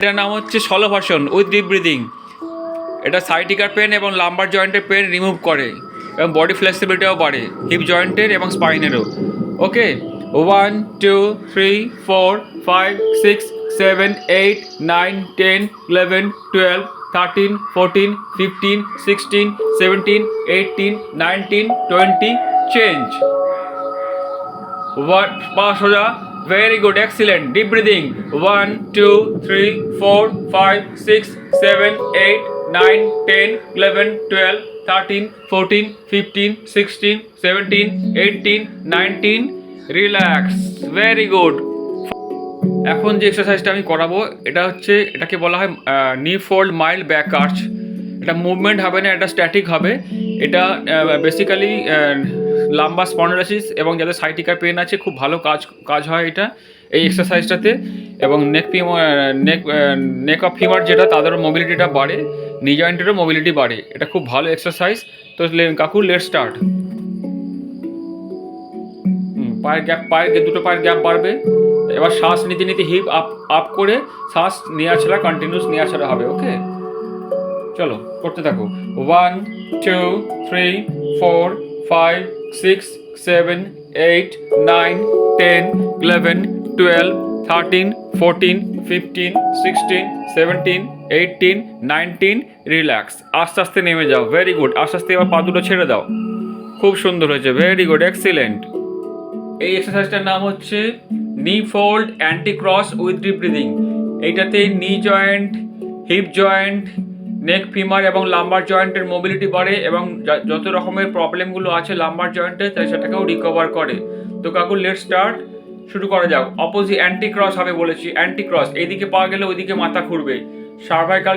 এটার নাম হচ্ছে সলোভাষণ উইথ ডিপ ব্রিদিং এটা সাইটিকার পেন এবং লাম্বার জয়েন্টের পেন রিমুভ করে এবং বডি ফ্লেক্সিবিলিটিও বাড়ে হিপ জয়েন্টের এবং স্পাইনেরও okay one two three four five six seven eight nine ten eleven twelve thirteen fourteen fifteen sixteen seventeen eighteen nineteen twenty change One, পা সোজা very good excellent deep breathing one two three four five six seven eight nine ten eleven twelve thirteen fourteen fifteen sixteen seventeen eighteen nineteen relax very good এখন যে এক্সারসাইজটা আমি করাবো, এটা হচ্ছে, এটাকে বলা হয় knee fold mile back arch এটা মুভমেন্ট হবে না, এটা স্ট্যাটিক হবে। এটা বেসিক্যালি লাম্বা স্পন্ডালাইসিস এবং যাদের সাইটিকার পেন আছে, খুব ভালো কাজ কাজ হয় এটা, এই এক্সারসাইজটাতে এবং neck femur neck neck of femur যেটা, তাদেরও মোবিলিটিটা বাড়ে নি জয়েন্টেরও মোবিলিটি বাড়ে। এটা খুব ভালো এক্সারসাইজ তো কাকু লেট স্টার্ট পায়ের গ্যাপ পায়ের দুটো পায়ের গ্যাপ বাড়বে। এবার শ্বাস নিতে নিতে হিপ আপ আপ করে শ্বাস নেওয়া ছাড়া কন্টিনিউস নেওয়া ছাড়া হবে ওকে চলো, করতে থাকো। One two three four five six seven eight nine ten eleven twelve thirteen fourteen fifteen sixteen seventeen eighteen nineteen relax আস্তে আস্তে নেমে যাও ভেরি গুড আস্তে আস্তে এবার পা দুটো ছেড়ে দাও। খুব সুন্দর হয়েছে ভেরি গুড এক্সিলেন্ট এই এক্সারসাইজটার নাম হচ্ছে knee fold anti cross with deep breathing এইটাতে knee joint hip joint neck femur এবং লাম্বার জয়েন্টের মোবিলিটি বাড়ে এবং যত রকমের প্রবলেমগুলো আছে লাম্বার জয়েন্টে তাই সেটাকেও রিকভার করে। তো কাকু লেট স্টার্ট শুরু করা যাক। অপোজিট অ্যান্টি ক্রস হবে বলেছি। অ্যান্টি ক্রস এইদিকে পাওয়া গেলে ওইদিকে মাথা ঘুরবে। সার্ভাইকাল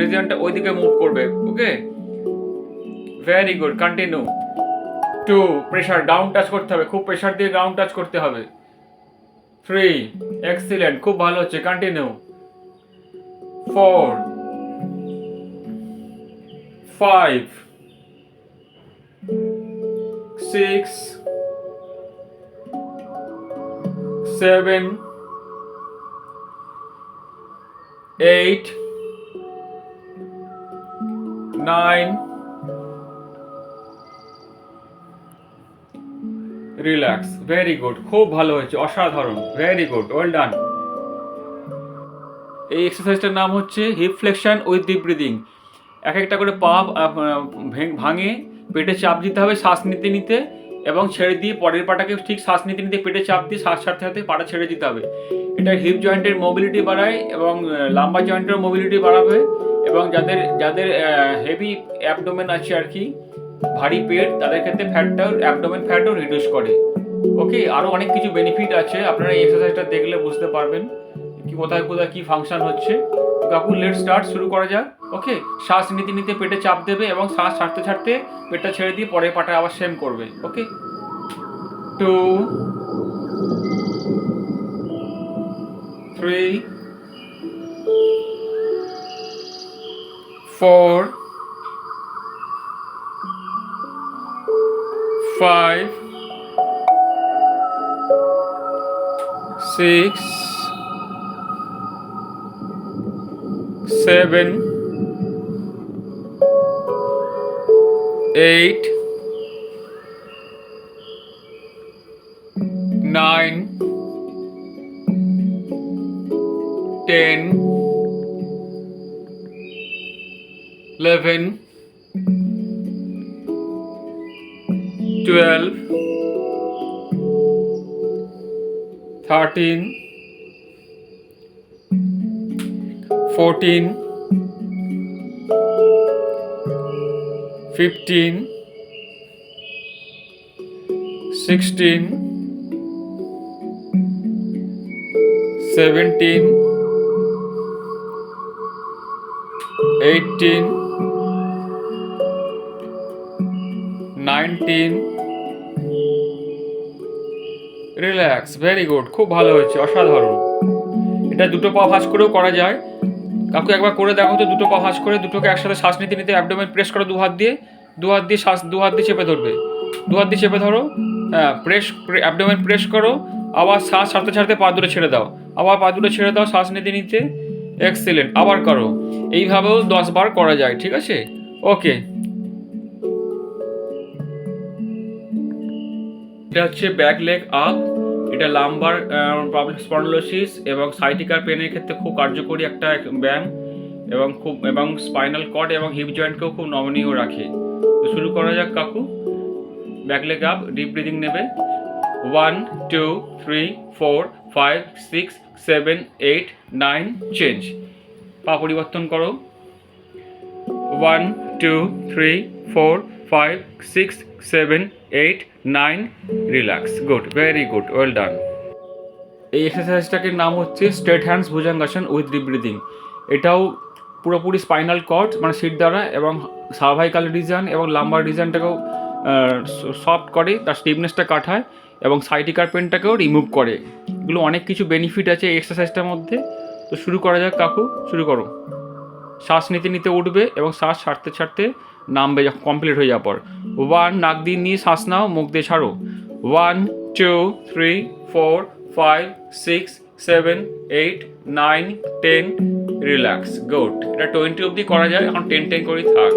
রিজনটা ওইদিকে মুভ করবে। Okay very good continue to pressure down touch করতে হবে। খুব প্রেশার দিয়ে ডাউন টাচ করতে হবে। থ্রি এক্সিলেন্ট খুব ভালো হচ্ছে। Continue four five six seven eight nine relax very good খুব ভালো হয়েছে। অসাধারণ. ভেরি গুড ওয়েল ডান এই এক্সারসাইজটার নাম হচ্ছে hip flexion with deep breathing এক একটা করে পা ভাঙে পেটে চাপ দিতে হবে শ্বাস নিতে নিতে এবং ছেড়ে দিয়ে পরের পাটাকে ঠিক শ্বাস নিতে নিতে পেটে চাপ দিয়ে শ্বাস ছাড়তে ছাড়তে পাটা ছেড়ে দিতে হবে। এটা হিপ জয়েন্টের মোবিলিটি বাড়ায় এবং লাম্বা জয়েন্টের মোবিলিটি বাড়াবে এবং যাদের যাদের হেভি অ্যাবডোমেন আছে আর কি, ভারী পেট, তাদের ক্ষেত্রে ফ্যাটটাও অ্যাবডোমেন ফ্যাটও রিডিউস করে। ওকে আরও অনেক কিছু বেনিফিট আছে, আপনারা এই এক্সারসাইজটা দেখলে বুঝতে পারবেন কি কোথায় কোথায় কী ফাংশন হচ্ছে। কাকু লেট স্টার্ট শুরু করা যাক। ওকে শ্বাস নিতে নিতে পেটে চাপ দেবে এবং শ্বাস ছাড়তে ছাড়তে পেটটা ছেড়ে দিয়ে পরে পাটা আবার সেম করবে okay two three four five six seven, eight, nine, ten, eleven, twelve, thirteen, fourteen. 14 15 16 17 18 nineteen relax very good খুব ভালো হয়েছে, অসাধারণ। এটা দুটো পা ভাঁজ করেও করা যায়। কাকু একবার করে দেখো তো দুটো পা ভাঁজ করে দুটোকে একসাথে শ্বাস নিতে নিতে অ্যাবডোমেন প্রেস করো দু হাত দিয়ে দু হাত দিয়ে শ্বাস দু হাত দিয়ে চেপে ধরবে। দু হাত দিয়ে চেপে ধরো হ্যাঁ প্রেস অ্যাবডোমেন প্রেস করো, আবার শ্বাস ছাড়তে ছাড়তে পা দুটো ছেড়ে দাও। আবার পা দুটো ছেড়ে দাও, শ্বাস নিতে নিতে এক্সেলেন্ট আবার করো। এইভাবেও দশ বার করা যায়, ঠিক আছে? ওকে এটা হচ্ছে ব্যাক লেগ আপ এটা লাম্বার স্পন্ডলোসিস এবং সাইটিকার পেনের ক্ষেত্রে খুব কার্যকরী একটা ব্যায়াম এবং খুব, এবং স্পাইনাল কর্ড এবং হিপ জয়েন্টকেও খুব নমনীয় রাখে। তো শুরু করা যাক কাকু। Back leg up deep breathing নেবে। One two three four five six seven eight nine change পা পরিবর্তন করো। One two three four five six seven eight nine, relax, good, very good, well done. এই এক্সারসাইজটাকে নাম হচ্ছে straight hands bhujangasana with deep breathing. এটাও পুরোপুরি spinal cord মানে সিট দ্বারা, এবং সার্ভাইকাল রিজন এবং লাম্বার রিজনটাকেও সফট করে, তার স্টিফনেসটা কাটায়, এবং সাইটিকার পেনটাকেও রিমুভ করে। এগুলো অনেক কিছু বেনিফিট আছে এই এক্সারসাইজটার মধ্যে। তো শুরু করা যাক, কাকু, শুরু করো। শ্বাস নিতে নিতে উঠবে এবং শ্বাস ছাড়তে ছাড়তে নামবে যখন কমপ্লিট হয়ে যাওয়ার পর। ওয়ান নাক দিয়ে নিয়ে শ্বাস নাও, মুখ দিয়ে ছাড়ো। One two three four five six seven eight nine ten relax good এটা টোয়েন্টি অবধি করা যায়, এখন টেন টেন করেই থাক।